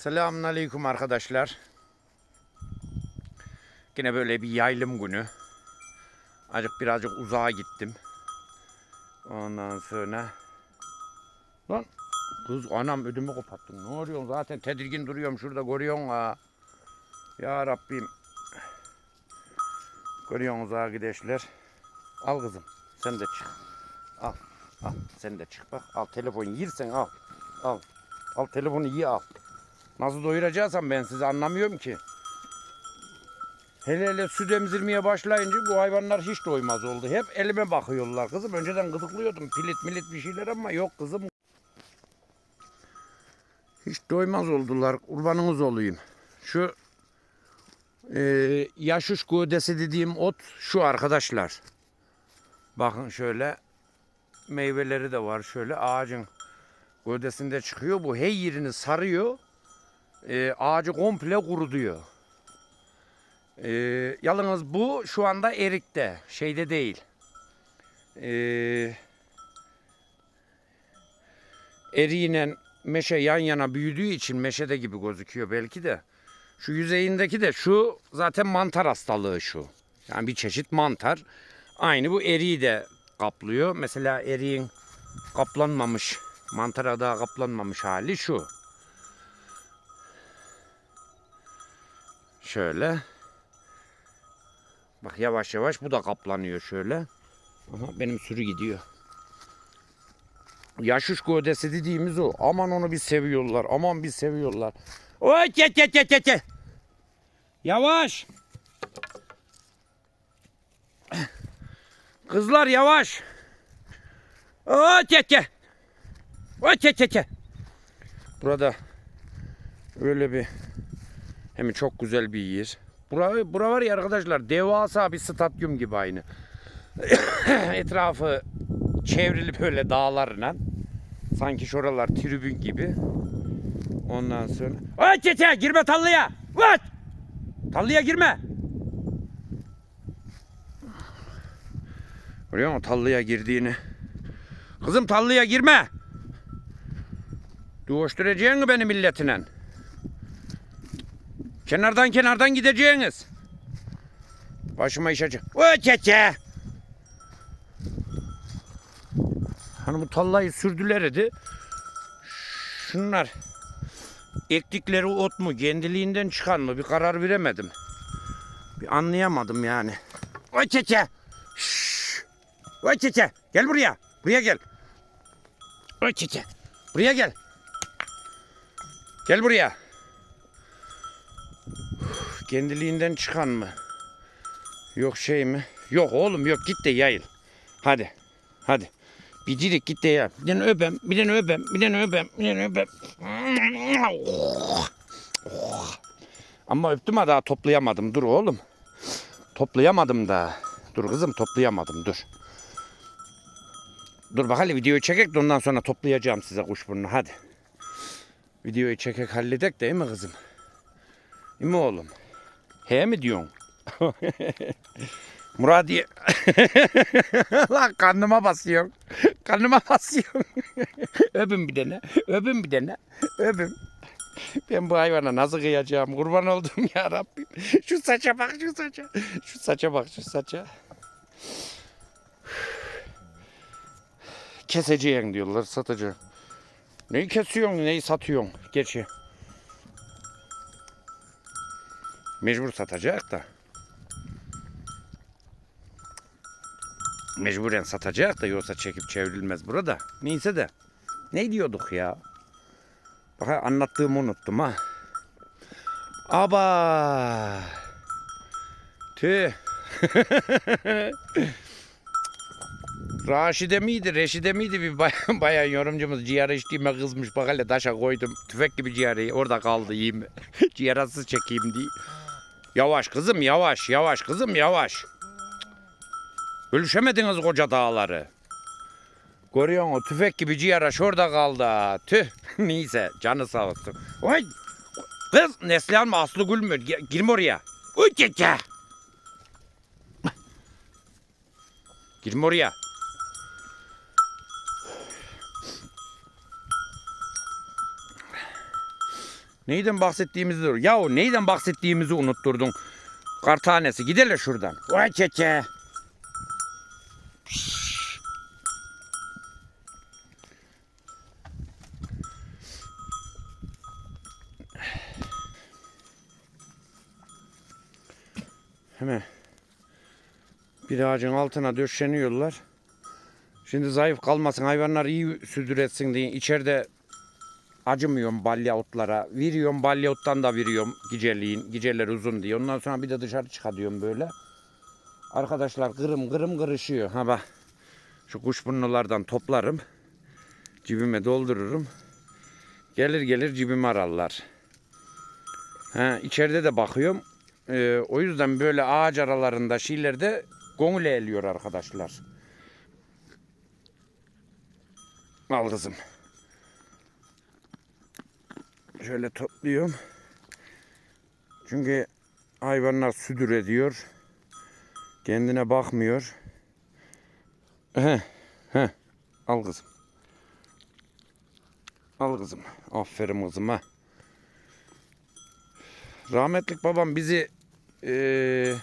Selamun Aleyküm arkadaşlar. Yine böyle bir yaylım günü. Acık birazcık uzağa gittim. Ondan sonra... Lan kız anam ödümü kopattın. Ne oluyorsun? Zaten tedirgin duruyorum şurada görüyorsun ha. Ya Rabbim. Görüyorsun uzağa gideşler. Al kızım sen de çık. Al. Al sen de çık bak. Al telefonu yersen al. Al. Al telefonu iyi al. Nasıl doyuracaksam ben sizi anlamıyorum ki. Hele hele süt emzirmeye başlayınca bu hayvanlar hiç doymaz oldu. Hep elime bakıyorlar kızım. Önceden gıdıklıyordum pilit milit bir şeyler ama yok kızım. Hiç doymaz oldular. Kurbanınız olayım. Şu e, yaşuş gövdesi dediğim ot şu arkadaşlar. Bakın şöyle meyveleri de var. Şöyle ağacın gövdesinde çıkıyor. Bu her yerini sarıyor. E, ağacı komple kurutuyor. E, yalnız bu şu anda erikte. Şeyde değil. E, eriğiyle meşe yan yana büyüdüğü için meşede gibi gözüküyor belki de. Şu yüzeyindeki de şu zaten mantar hastalığı şu. Yani bir çeşit mantar. Aynı bu eriği de kaplıyor. Mesela eriğin kaplanmamış, mantara daha kaplanmamış hali şu. Şöyle. Bak yavaş yavaş bu da kaplanıyor şöyle. Aha, benim sürü gidiyor. Yaşuş gövdesi dediğimiz o. Aman onu bir seviyorlar. Aman bir seviyorlar. Oy çe çe çe çe çe. Yavaş. Kızlar yavaş. Oy çe çe. Oy çe çe çe. Burada öyle bir hem çok güzel bir yer. Bura, bura var ya arkadaşlar devasa bir stadyum gibi aynı. Etrafı çevrili böyle dağlarla. Sanki şuralar tribün gibi. Ondan sonra... Ay çete girme tallıya! What? Tallıya girme! Görüyor musun tallıya girdiğini? Kızım tallıya girme! Duvuşturacaksın beni milletinen. Kenardan kenardan gideceğiniz. Başıma iş açı. Çeçe. Hani bu tallayı sürdüler idi. Şunlar ektikleri ot mu kendiliğinden çıkan mı bir karar veremedim. Bir anlayamadım yani. O çeçe. Gel buraya. Buraya gel. Çeçe. Buraya gel. Gel buraya. Kendiliğinden çıkan mı? Yok şey mi? Yok oğlum yok git de yayıl. Hadi. Hadi. Bir direk git de yayıl. Bir tane öpem, bir tane öpem, bir tane öpem, bir tane öpem. Ama öptüm ha daha toplayamadım. Dur oğlum. Toplayamadım da. Dur kızım toplayamadım dur. Dur bak hele videoyu çekek de ondan sonra toplayacağım size kuşburnu hadi. Videoyu çekek halledek değil mi kızım? Değil mi oğlum? He mi diyorsun? Muradiye. Lan karnıma basıyorum. Karnıma basıyorum. öpün bir tane. Öpün bir tane. Öpün. Ben bu hayvana nasıl kıyacağım? Kurban oldum ya Rabbim. Şu saça bak şu saça. Şu saça bak şu saça. Keseceğin diyorlar satacaksın. Neyi kesiyorsun neyi satıyorsun? Geçi. Mecbur satacak da. Mecburen satacak da yoksa çekip çevrilmez burada. Neyse de. Ne diyorduk ya? Bak anlattığımı unuttum ha. Aba. Tüh. Raşide miydi, Reşide miydi bir bayan, bayan yorumcumuz ciğer içtiğime kızmış. Bak hele taşa koydum. Tüfek gibi ciğeri orada kaldı yiyeyim. Ciğerasız çekeyim diye. Yavaş kızım yavaş yavaş kızım yavaş. Bölüşemediniz koca dağları. Görüyor musun tüfek gibi ciğer şurada kaldı. Tüh neyse canı sağ olsun. Oy. Kız Neslihan mı Aslı Gül mü? Gi- Girme oraya. Uy. Girme oraya. Neyden bahsettiğimizi dur. Yahu neyden bahsettiğimizi unutturdun. Kar tanesi gidelim şuradan. Vay çeçe. Hemen bir ağacın altına döşeniyorlar. Şimdi zayıf kalmasın hayvanlar iyi süt üretsin diye içeride acımıyorum balya otlara. Veriyorum balya ottan da veriyorum geceliğin. Geceler uzun diye. Ondan sonra bir de dışarı çıkartıyorum böyle. Arkadaşlar kırım kırım kırışıyor. Ha bak şu kuşburnulardan toplarım. Cibime doldururum. Gelir gelir cibime ararlar. Ha, içeride de bakıyorum. Ee, o yüzden böyle ağaç aralarında şeylerde gongul eğiliyor arkadaşlar. Al kızım. Şöyle topluyorum. Çünkü hayvanlar südür ediyor. Kendine bakmıyor. He, he. Al kızım. Al kızım. Aferin kızıma. Rahmetlik babam bizi eee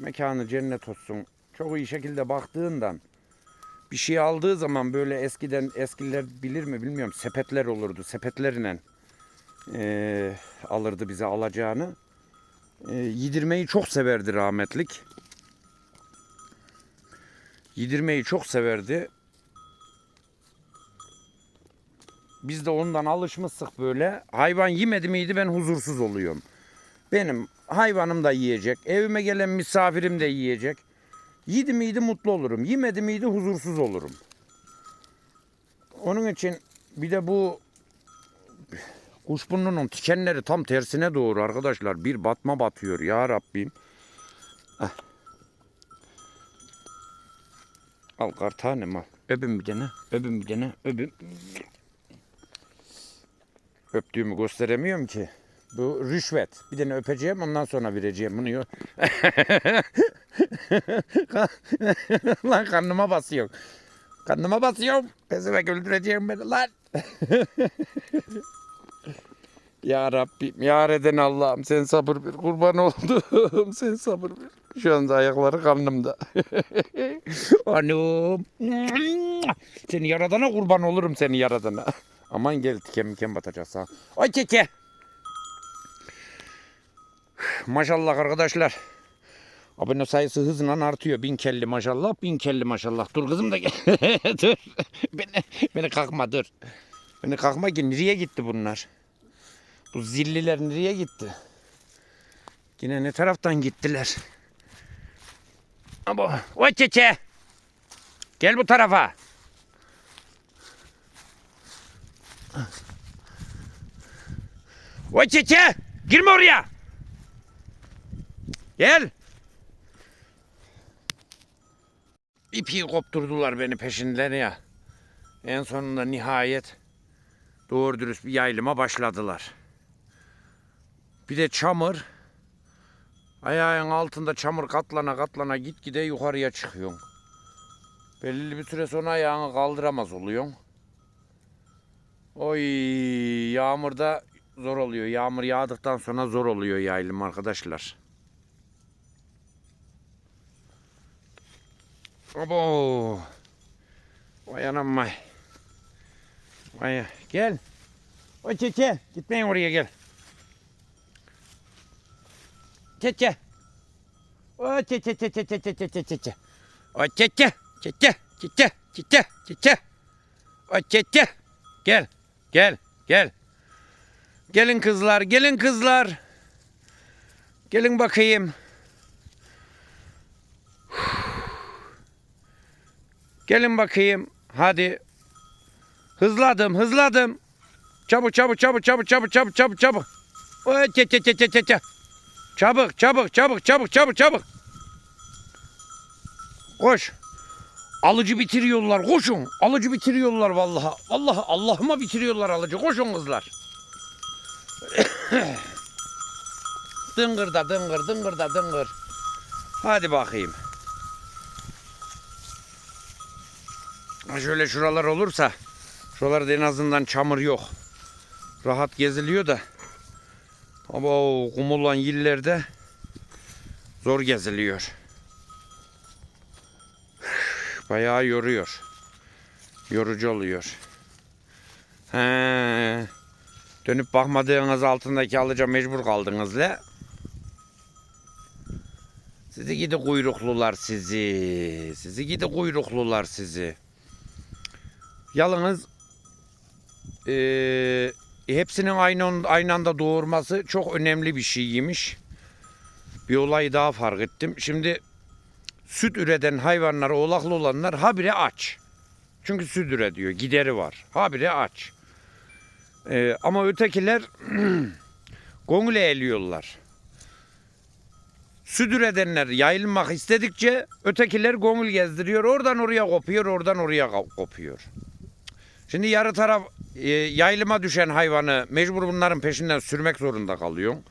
mekanı cennet olsun. Çok iyi şekilde baktığından bir şey aldığı zaman böyle eskiden eskiler bilir mi bilmiyorum sepetler olurdu. Sepetlerle eee, alırdı bize alacağını. Eee, yedirmeyi çok severdi rahmetlik. Yedirmeyi çok severdi. Biz de ondan alışmıştık böyle. Hayvan yemedi miydi ben huzursuz oluyorum. Benim hayvanım da yiyecek. Evime gelen misafirim de yiyecek. Yedi miydi mutlu olurum. Yemedi miydi huzursuz olurum. Onun için bir de bu kuşburnunun tikenleri tam tersine doğru arkadaşlar. Bir batma batıyor ya Rabbim. Ah. Al kartanem al. Öpün bir tane. Öpün bir tane. Öpün. Öptüğümü gösteremiyorum ki. Bu rüşvet. Bir tane öpeceğim ondan sonra vereceğim bunu. lan karnıma basıyor. Karnıma basıyorum. Pezevenk öldüreceğim beni lan. ya Rabbim, ya eden Allah'ım sen sabır ver. Kurban oldum. sen sabır ver. Şu anda ayakları karnımda. Anam. Seni yaradana kurban olurum seni yaradana. Aman gel tiken miken batacağız ha. Ay keke. Maşallah arkadaşlar. Abone sayısı hızla artıyor. Bin kelli maşallah, bin kelli maşallah. Dur kızım da gel. dur. Beni, beni kalkma dur. Beni kalkma ki nereye gitti bunlar? Bu zilliler nereye gitti? Yine ne taraftan gittiler? Abo, o çeçe. Gel bu tarafa. O çeçe. Girme oraya. Gel. İpi kopturdular beni peşinden ya. En sonunda nihayet doğru dürüst bir yayılıma başladılar. Bir de çamur. Ayağın altında çamur katlana katlana gitgide yukarıya çıkıyorsun. Belirli bir süre sonra ayağını kaldıramaz oluyorsun. Oy yağmurda zor oluyor. Yağmur yağdıktan sonra zor oluyor yaylım arkadaşlar. Abo. Vay anam vay. Vay gel. O çeçe. Gitmeyin oraya gel. Çeçe. O çeçe çeçe çeçe çeçe çeçe. O çeçe. Çeçe. Çeçe. Çeçe. Çeçe. O çeçe. Gel. Gel. Gel. Gelin kızlar. Gelin kızlar. Gelin bakayım. Gelin bakayım. Hadi. Hızladım, hızladım. Çabuk, çabuk, çabuk, çabuk, çabuk, çabuk, çabuk, çabuk. Çabuk, çabuk, çabuk, çabuk, çabuk, çabuk. Koş. Alıcı bitiriyorlar. Koşun. Alıcı bitiriyorlar vallahi. Vallahi Allah'ıma bitiriyorlar alıcı. Koşun kızlar. dıngır da dıngır, dıngır da dıngır. Hadi bakayım. Şöyle şuralar olursa Şuralarda en azından çamur yok. Rahat geziliyor da. Ama o kum olan yerlerde zor geziliyor. Bayağı yoruyor. Yorucu oluyor. He. Dönüp bakmadığınız altındaki alıca mecbur kaldınız le. Sizi gidi kuyruklular sizi. Sizi gidi kuyruklular sizi. Yalnız eee, hepsinin aynı, aynı anda doğurması çok önemli bir şeyymiş. Bir olayı daha fark ettim. Şimdi süt üreten hayvanlar, oğlaklı olanlar habire aç. Çünkü süt üretiyor, gideri var. Habire aç. Ee, ama ötekiler gongule eliyorlar. Süt üretenler yayılmak istedikçe ötekiler gongul gezdiriyor. Oradan oraya kopuyor, oradan oraya ko- kopuyor. Şimdi yarı taraf e, yayılıma düşen hayvanı mecbur bunların peşinden sürmek zorunda kalıyorsun.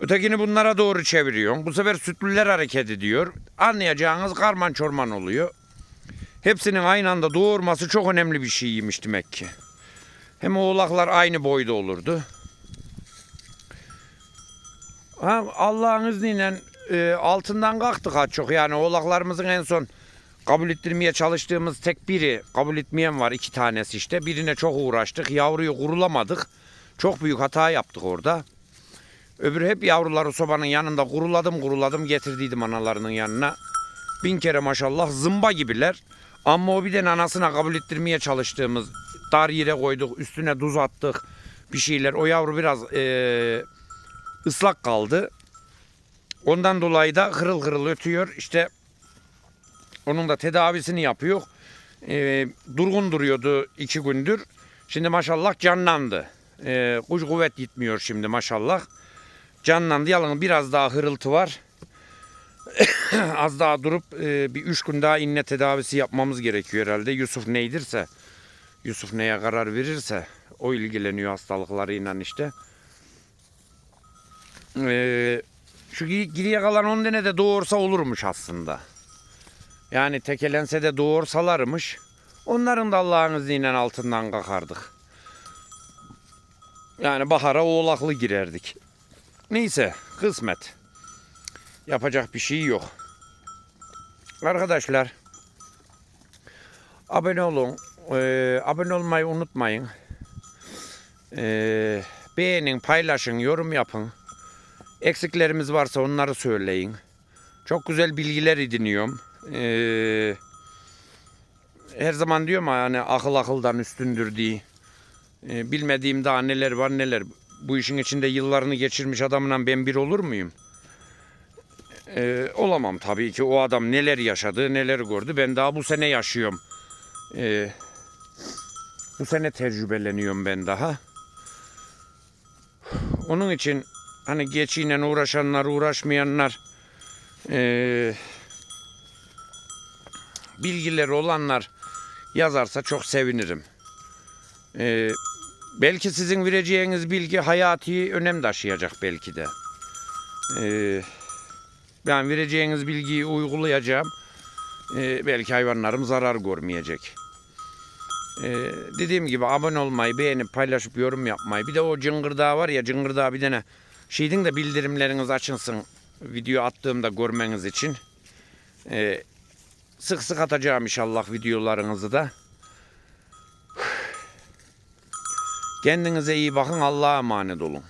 Ötekini bunlara doğru çeviriyorsun. Bu sefer sütlüler hareket ediyor. Anlayacağınız karman çorman oluyor. Hepsinin aynı anda doğurması çok önemli bir şeyymiş demek ki. Hem oğlaklar aynı boyda olurdu. Allah'ın izniyle e, altından kalktık ha çok. Yani oğlaklarımızın en son kabul ettirmeye çalıştığımız tek biri kabul etmeyen var iki tanesi işte. Birine çok uğraştık. Yavruyu kurulamadık. Çok büyük hata yaptık orada. Öbürü hep yavruları sobanın yanında kuruladım kuruladım getirdiydim analarının yanına. Bin kere maşallah zımba gibiler. Ama o bir de anasına kabul ettirmeye çalıştığımız dar yere koyduk üstüne tuz attık bir şeyler. O yavru biraz eee, ıslak kaldı. Ondan dolayı da hırıl hırıl ötüyor. İşte onun da tedavisini yapıyor. Eee, durgun duruyordu iki gündür. Şimdi maşallah canlandı. Eee kuş kuvvet gitmiyor şimdi maşallah. Canlandı. Yalnız biraz daha hırıltı var. Az daha durup e, bir üç gün daha inne tedavisi yapmamız gerekiyor herhalde. Yusuf neydirse, Yusuf neye karar verirse o ilgileniyor hastalıklarıyla işte. E, şu geriye kalan 10 tane de doğursa olurmuş aslında. Yani tekelense de doğursalarmış. Onların da Allah'ın izniyle altından kalkardık. Yani bahara oğlaklı girerdik. Neyse kısmet. Yapacak bir şey yok. Arkadaşlar abone olun. Ee, abone olmayı unutmayın. Ee, beğenin, paylaşın, yorum yapın. Eksiklerimiz varsa onları söyleyin. Çok güzel bilgiler ediniyorum. Ee, her zaman diyorum ya hani akıl akıldan üstündür diye. Ee, bilmediğim daha neler var neler. Bu işin içinde yıllarını geçirmiş adamla ben bir olur muyum? Ee, olamam tabii ki. O adam neler yaşadı, neler gördü. Ben daha bu sene yaşıyorum. Ee, bu sene tecrübeleniyorum ben daha. Onun için hani geçiyle uğraşanlar, uğraşmayanlar, ee, bilgileri olanlar yazarsa çok sevinirim. Ee, belki sizin vereceğiniz bilgi hayati önem taşıyacak belki de. Ee, ben vereceğiniz bilgiyi uygulayacağım. Ee, belki hayvanlarım zarar görmeyecek. Ee, dediğim gibi abone olmayı, beğenip paylaşıp yorum yapmayı. Bir de o cıngırdağı var ya cıngırdağı bir tane şeydin de bildirimleriniz açılsın. Video attığımda görmeniz için. Ee, sık sık atacağım inşallah videolarınızı da. Kendinize iyi bakın. Allah'a emanet olun.